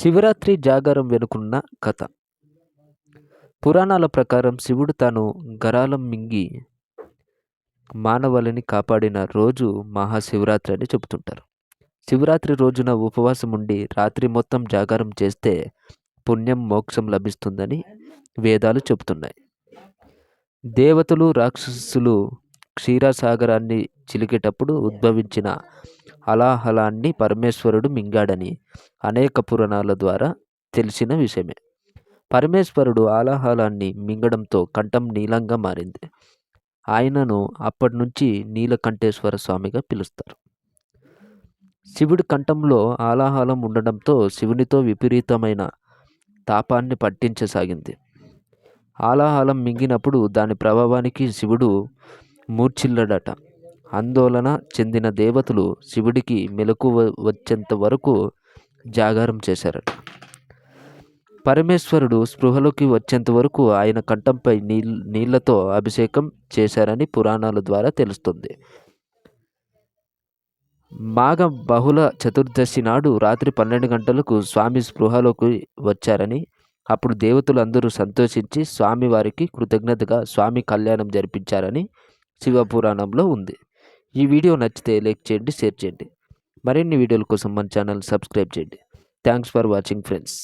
శివరాత్రి జాగారం వెనుకున్న కథ. పురాణాల ప్రకారం శివుడు తాను గరాలం మింగి మానవాళిని కాపాడిన రోజు మహాశివరాత్రి అని చెబుతుంటారు. శివరాత్రి రోజున ఉపవాసం ఉండి రాత్రి మొత్తం జాగారం చేస్తే పుణ్యం మోక్షం లభిస్తుందని వేదాలు చెబుతున్నాయి. దేవతలు రాక్షసులు క్షీరసాగరాన్ని చిలికేటప్పుడు ఉద్భవించిన హలాహలాన్ని పరమేశ్వరుడు మింగాడని అనేక పురాణాల ద్వారా తెలిసిన విషయమే. పరమేశ్వరుడు ఆలాహలాన్ని మింగడంతో కంఠం నీలంగా మారింది. ఆయనను అప్పటి నుంచి నీలకంఠేశ్వర స్వామిగా పిలుస్తారు. శివుడి కంఠంలో ఆలాహలం ఉండడంతో శివునితో విపరీతమైన తాపాన్ని పట్టించసాగింది. ఆలాహలం మింగినప్పుడు దాని ప్రభావానికి శివుడు మూర్ఛిల్లడట. ఆందోళన చెందిన దేవతలు శివుడికి మెలకు వచ్చేంత వరకు జాగారం చేశారట. పరమేశ్వరుడు స్పృహలోకి వచ్చేంత వరకు ఆయన కంఠంపై నీళ్ళ నీళ్ళతో అభిషేకం చేశారని పురాణాల ద్వారా తెలుస్తుంది. మాఘ బహుళ చతుర్దశి నాడు రాత్రి పన్నెండు గంటలకు స్వామి స్పృహలోకి వచ్చారని అప్పుడు దేవతలు అందరూ సంతోషించి స్వామివారికి కృతజ్ఞతగా స్వామి కళ్యాణం జరిపించారని శివపురాణంలో ఉంది. ఈ వీడియో నచ్చితే లైక్ చేయండి షేర్ చేయండి. మరిన్ని వీడియోల కోసం మన ఛానల్ సబ్స్క్రైబ్ చేయండి. Thanks for watching friends.